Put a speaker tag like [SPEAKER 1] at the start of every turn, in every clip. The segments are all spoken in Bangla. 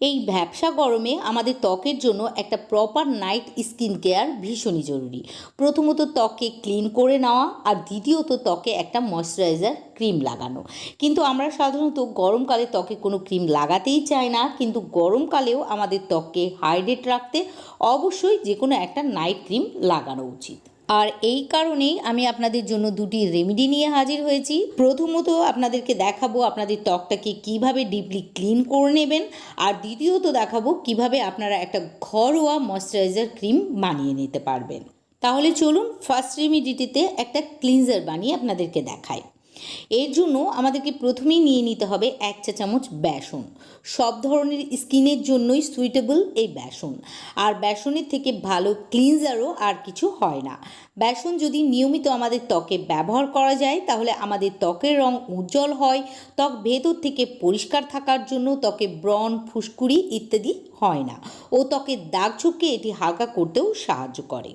[SPEAKER 1] এই ভ্যাবসা গরমে আমাদের ত্বকের জন্য একটা প্রপার নাইট স্কিন কেয়ার ভীষণই জরুরি। প্রথমত ত্বককে ক্লিন করে নেওয়া আর দ্বিতীয়ত ত্বকে একটা ময়শ্চারাইজার ক্রিম লাগানো। কিন্তু আমরা সাধারণত গরমকালে ত্বকে কোনো ক্রিম লাগাতেই চাই না, কিন্তু গরমকালেও আমাদের ত্বককে হাইড্রেট রাখতে অবশ্যই যে কোনো একটা নাইট ক্রিম লাগানো উচিত। আর এই কারণেই আমি আপনাদের জন্য দুটি রেমেডি নিয়ে হাজির হয়েছি। প্রথমত আপনাদেরকে দেখাবো আপনাদের ত্বকটাকে কীভাবে ডিপলি ক্লিন করে নেবেন আর দ্বিতীয়ত দেখাবো কীভাবে আপনারা একটা ঘরোয়া ময়শ্চারাইজার ক্রিম বানিয়ে নিতে পারবেন। তাহলে চলুন ফার্স্ট রেমিডিটিতে একটা ক্লিনজার বানিয়ে আপনাদেরকে দেখাই। এর জন্য আমাদেরকে প্রথমেই নিয়ে নিতে হবে এক চা চামচ বেসন। সব ধরনের স্কিনের জন্যই সুইটেবল এই বেসন। আর বেসনের থেকে ভালো ক্লিনজারও আর কিছু হয় না। বেসন যদি নিয়মিত আমাদের ত্বকে ব্যবহার করা যায়, তাহলে আমাদের ত্বকের রং উজ্জ্বল হয়, ত্বক ভেতর থেকে পরিষ্কার থাকার জন্য ত্বকে ব্রণ, ফুসকুড়ি ইত্যাদি হয় না। ও ত্বকের দাগ ছোপকে এটি হালকা করতেও সাহায্য করে।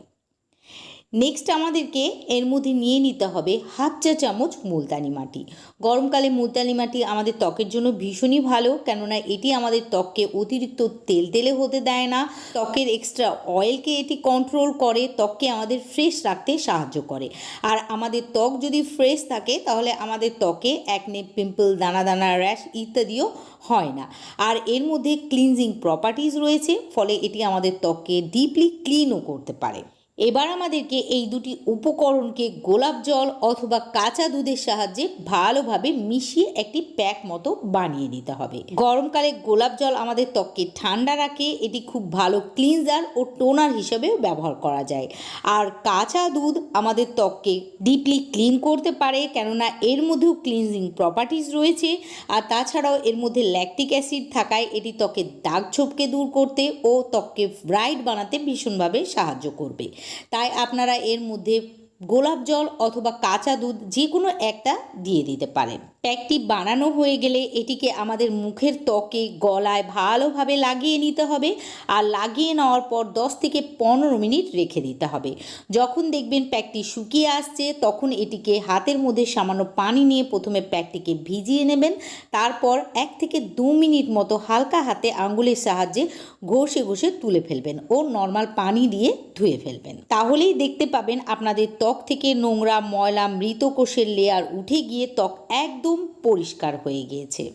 [SPEAKER 1] নেক্সট আমাদেরকে এর মধ্যে নিয়ে নিতে হবে হাফ চা চামচ মুলতানি মাটি। গরমকালে মুলতানি মাটি আমাদের ত্বকের জন্য ভীষণই ভালো, কেননা এটি আমাদের ত্বককে অতিরিক্ত তেল তেলে হতে দেয় না। ত্বকের এক্সট্রা অয়েলকে এটি কন্ট্রোল করে, ত্বককে আমাদের ফ্রেশ রাখতে সাহায্য করে। আর আমাদের ত্বক যদি ফ্রেশ থাকে, তাহলে আমাদের ত্বকে একনে পিম্পল দানা দানা র্যাশ ইত্যাদিও হয় না। আর এর মধ্যে ক্লিনজিং প্রপার্টিজ রয়েছে, ফলে এটি আমাদের ত্বককে ডিপলি ক্লিনও করতে পারে। এবার আমাদেরকে এই দুটি উপকরণকে গোলাপ জল অথবা কাঁচা দুধের সাহায্যে ভালোভাবে মিশিয়ে একটি প্যাক মতো বানিয়ে নিতে হবে। গরমকালে গোলাপ জল আমাদের ত্বককে ঠান্ডা রাখে, এটি খুব ভালো ক্লিনজার ও টোনার হিসেবেও ব্যবহার করা যায়। আর কাঁচা দুধ আমাদের ত্বককে ডিপলি ক্লিন করতে পারে, কেননা এর মধ্যেও ক্লিনজিং প্রপার্টিজ রয়েছে। আর তাছাড়াও এর মধ্যে ল্যাকটিক অ্যাসিড থাকায় এটি ত্বকের দাগ ছোপকে দূর করতে ও ত্বককে ব্রাইট বানাতে ভীষণভাবে সাহায্য করবে। তাই আপনারা এর মধ্যে গোলাপ জল অথবা কাঁচা দুধ যে কোনো একটা দিয়ে দিতে পারেন। প্যাকটি বানানো হয়ে গেলে এটিকে আমাদের মুখের ত্বকে, গলায় ভালোভাবে লাগিয়ে নিতে হবে আর লাগিয়ে নেওয়ার পর 10 থেকে পনেরো মিনিট রেখে দিতে হবে। যখন দেখবেন প্যাকটি শুকিয়ে আসছে, তখন এটিকে হাতের মধ্যে সামান্য পানি নিয়ে প্রথমে প্যাকটিকে ভিজিয়ে নেবেন। তারপর এক থেকে দু মিনিট মতো হালকা হাতে আঙ্গুলের সাহায্যে ঘষে ঘষে তুলে ফেলবেন ও নর্মাল পানি দিয়ে ধুয়ে ফেলবেন। তাহলেই দেখতে পাবেন আপনাদের ত্বক থেকে নোংরা ময়লা মৃত কোষের লেয়ার উঠে গিয়ে ত্বক একদম পরিষ্কার হয়ে গিয়েছে।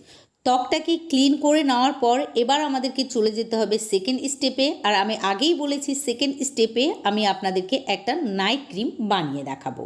[SPEAKER 1] ত্বকটাকে ক্লিন করে নেওয়ার পর এবার আমাদেরকে চলে যেতে হবে সেকেন্ড স্টেপে আর আমি আগেই বলেছি সেকেন্ড স্টেপে আমি আপনাদেরকে একটা নাইট ক্রিম বানিয়ে দেখাবো।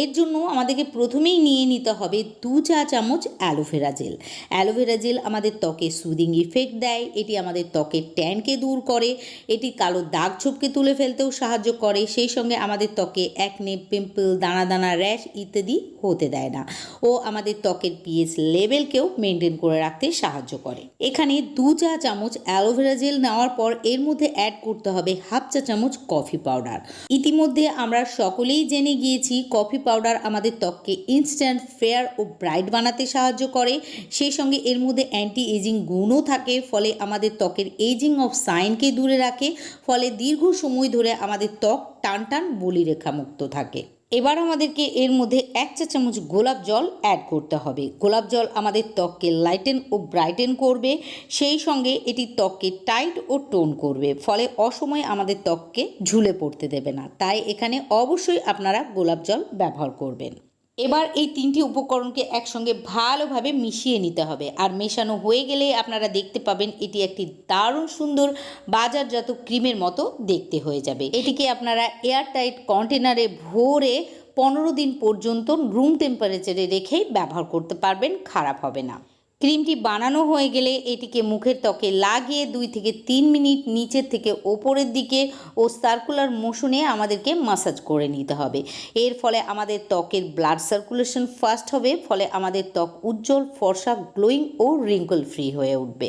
[SPEAKER 1] এর জন্য আমাদেরকে প্রথমেই নিয়ে নিতে হবে দু চা চামচ অ্যালোভেরা জেল অ্যালোভেরা জেল আমাদের ত্বকে সুদিং ইফেক্ট দেয়, এটি আমাদের ত্বকের ট্যানকে দূর করে, এটি কালো দাগ ছোপকে তুলে ফেলতেও সাহায্য করে, সেই সঙ্গে আমাদের ত্বকে একনে পিম্পল দানা দানা র্যাশ ইত্যাদি হতে দেয় না। ও আমাদের ত্বকের পিএইচ লেভেলকেও মেনটেন করে রাখতে সাহায্য করে। এখানে দু চা চামচ অ্যালোভেরা জেল নেওয়ার পর এর মধ্যে অ্যাড করতে হবে হাফ চা চামচ কফি পাউডার ইতিমধ্যে আমরা সকলেই জেনে গিয়েছি কফি পাউডার আমাদের ত্বককে ইনস্ট্যান্ট ফেয়ার ও ব্রাইট বানাতে সাহায্য করে। সেই সঙ্গে এর মধ্যে অ্যান্টি এজিং গুণও থাকে, ফলে আমাদের ত্বকের এজিং অফ সাইনকে দূরে রাখে, ফলে দীর্ঘ সময় ধরে আমাদের ত্বক টান টান বলিরেখা মুক্ত থাকে। এবার আমাদেরকে এর মধ্যে এক চা চামচ গোলাপ জল অ্যাড করতে হবে। গোলাপ জল আমাদের ত্বককে লাইটেন ও ব্রাইটেন করবে, সেই সঙ্গে এটি ত্বককে টাইট ও টোন করবে, ফলে অসময়ে আমাদের ত্বককে ঝুলে পড়তে দেবে না। তাই এখানে অবশ্যই আপনারা গোলাপ জল ব্যবহার করবেন। এবার এই তিনটি উপকরণকে একসঙ্গে ভালোভাবে মিশিয়ে নিতে হবে। আর মেশানো হয়ে গেলে আপনারা দেখতে পাবেন এটি একটি দারুণ সুন্দর বাজারজাত ক্রিমের মতো দেখতে হয়ে যাবে। এটিকে আপনারা এয়ারটাইট কন্টেনারে ভরে পনেরো দিন পর্যন্ত রুম টেম্পারেচারে রেখেই ব্যবহার করতে পারবেন, খারাপ হবে না। ক্রিমটি বানানো হয়ে গেলে এটিকে মুখের ত্বকে লাগিয়ে দুই থেকে তিন মিনিট নিচের থেকে ওপরের দিকে ও সার্কুলার মোশনে আমাদেরকে মাসাজ করে নিতে হবে। এর ফলে আমাদের ত্বকের ব্লাড সার্কুলেশন ফাস্ট হবে, ফলে আমাদের ত্বক উজ্জ্বল, ফর্সা গ্লোয়িং ও রিঙ্কল ফ্রি হয়ে উঠবে।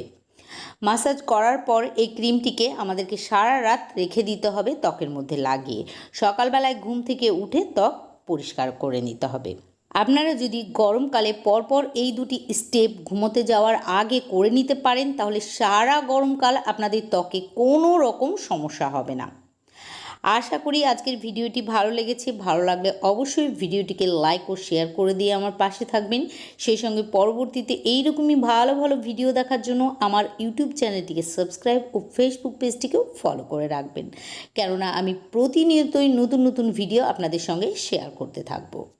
[SPEAKER 1] মাসাজ করার পর এই ক্রিমটিকে আমাদেরকে সারা রাত রেখে দিতে হবে ত্বকের মধ্যে লাগিয়ে। সকালবেলায় ঘুম থেকে উঠে ত্বক পরিষ্কার করে নিতে হবে। আপনারা যদি গরমকালে পরপর এই দুটি স্টেপ ঘুমোতে যাওয়ার আগে করে নিতে পারেন, তাহলে সারা গরমকাল আপনাদের ত্বকে কোনো রকম সমস্যা হবে না। আশা করি আজকের ভিডিওটি ভালো লেগেছে। ভালো লাগলে অবশ্যই ভিডিওটিকে লাইক ও শেয়ার করে দিয়ে আমার পাশে থাকবেন। সেই সঙ্গে পরবর্তীতে এইরকমই ভালো ভালো ভিডিও দেখার জন্য আমার ইউটিউব চ্যানেলটিকে সাবস্ক্রাইব ও ফেসবুক পেজটিকেও ফলো করে রাখবেন। কেননা আমি প্রতিনিয়তই নতুন নতুন ভিডিও আপনাদের সঙ্গে শেয়ার করতে থাকব।